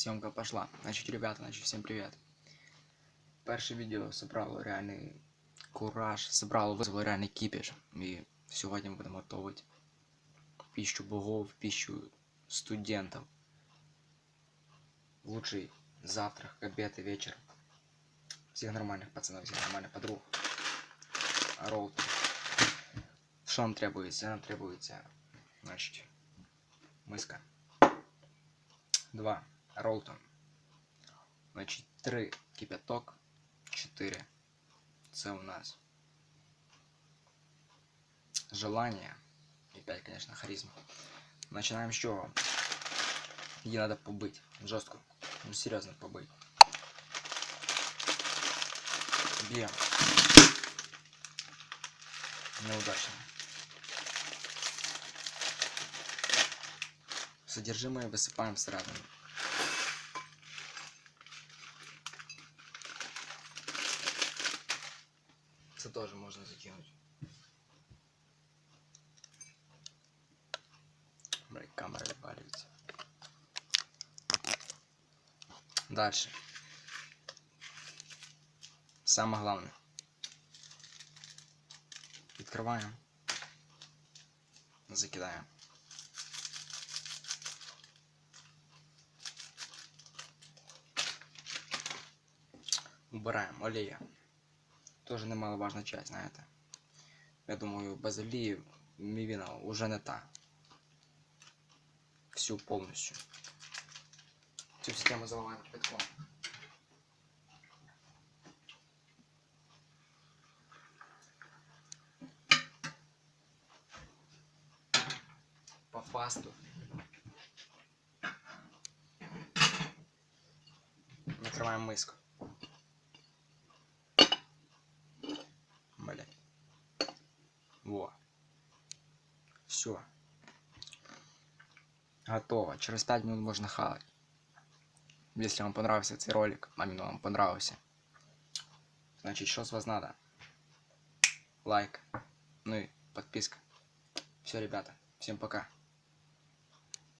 съемка пошла. Значит, ребята, значит, всем привет. Перше відео собрало реальний кураж, собрало, визвало реальний кипіш. І сьогодні ми будемо готувати пищу богов, пищу студентов. Лучший завтрак, обед и вечер. Всех нормальных пацанов, всех нормальных подруг. Роллтон. Что нам требуется? Нам требуется, значит, миска. Два. Ролтон. Значить, три кипяток. Чотири. Це у нас. Желание. И пять, конечно, харизма. Начинаем с чего? Її надо побыть. Жестко. Ну, серьезно побыть. Бьем. Неудачно. Содержимое высыпаем всередину. Це теж можна закинути. Блядь, камера відвалюється. Дальше. Саме головне. Відкриваємо. Закидаємо. Убираємо олія. Тоже немаловажна часть, знаєте. Я думаю, без олії мівіна уже не та. Всю повністю. Цю систему заливаємо кипятком. По фасту. Накриваємо миску. Все. Готово. Через 5 минут можно хавать. Если вам понравился этот ролик, а именно вам понравился, значит, что с вас надо? Лайк. Ну и подписка. Все, ребята. Всем пока.